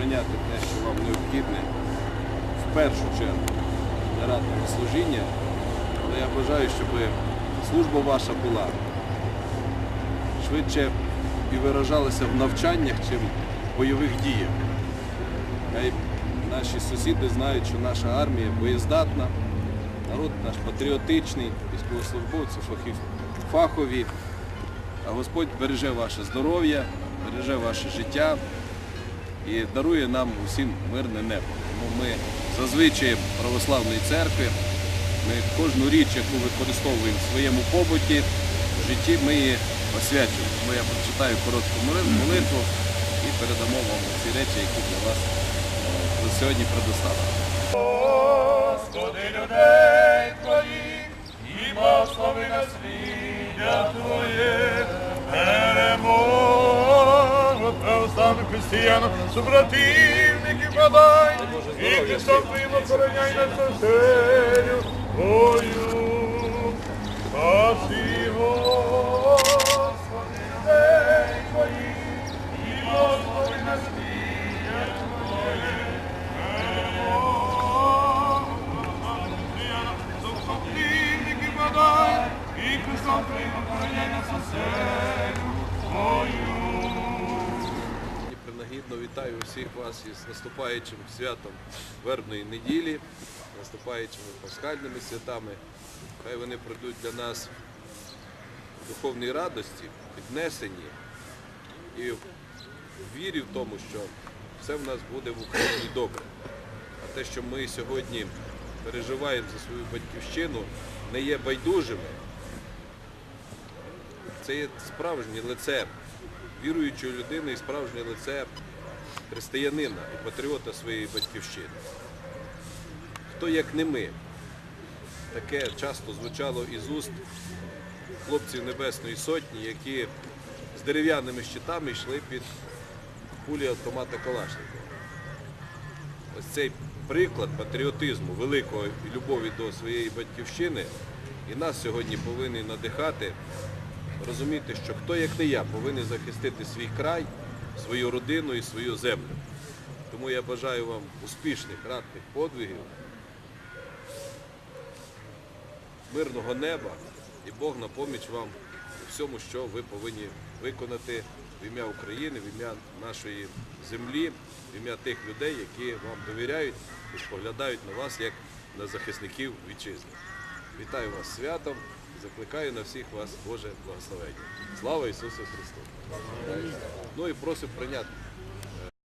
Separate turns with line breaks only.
прийняти те, що вам необхідне, в першу чергу для ратного служіння. Але я бажаю, щоб служба ваша була швидше і виражалася в навчаннях, чим в бойових діях. Хай наші сусіди знають, що наша армія боєздатна, народ наш патріотичний, військовослужбовці, фахові. А Господь береже ваше здоров'я, береже ваше життя і дарує нам усім мирне небо. Тому ми зазвичай православної церкви, ми кожну річ, яку використовуємо в своєму побуті, в житті, ми її освячуємо. Тому я прочитаю коротку молитву і передамо вам ці речі, які для вас е, сьогодні предоставлені.
Господи, людей християн, супротивників подай, і Христом Твоїм охороняй нас оселю Твою. Спаси, Господи, людей Твоїх, і благослови наслідя Твоє, Сухоплівники подай, і Христом Твоїм нас оселю
вітаю всіх вас із наступаючим святом вербної неділі, наступаючими пасхальними святами. Хай вони пройдуть для нас в духовній радості, піднесені і в вірі в тому, що все в нас буде в Україні добре. А те, що ми сьогодні переживаємо за свою батьківщину, не є байдужими, це є справжнє лице віруючої людини і справжнє лице християнина і патріота своєї батьківщини. Хто як не ми? Таке часто звучало із уст хлопців Небесної Сотні, які з дерев'яними щитами йшли під кулі автомата Калашникова. Ось цей приклад патріотизму, великої любові до своєї батьківщини і нас сьогодні повинен надихати розуміти, що хто як не я повинен захистити свій край, свою родину і свою землю. Тому я бажаю вам успішних ратних подвигів, мирного неба і Бог на поміч вам у всьому, що ви повинні виконати в ім'я України, в ім'я нашої землі, в ім'я тих людей, які вам довіряють і споглядають на вас як на захисників вітчизни. Вітаю вас святом, закликаю на всіх вас Боже благословення. Слава Ісусу Христу! Ну і просимо прийняти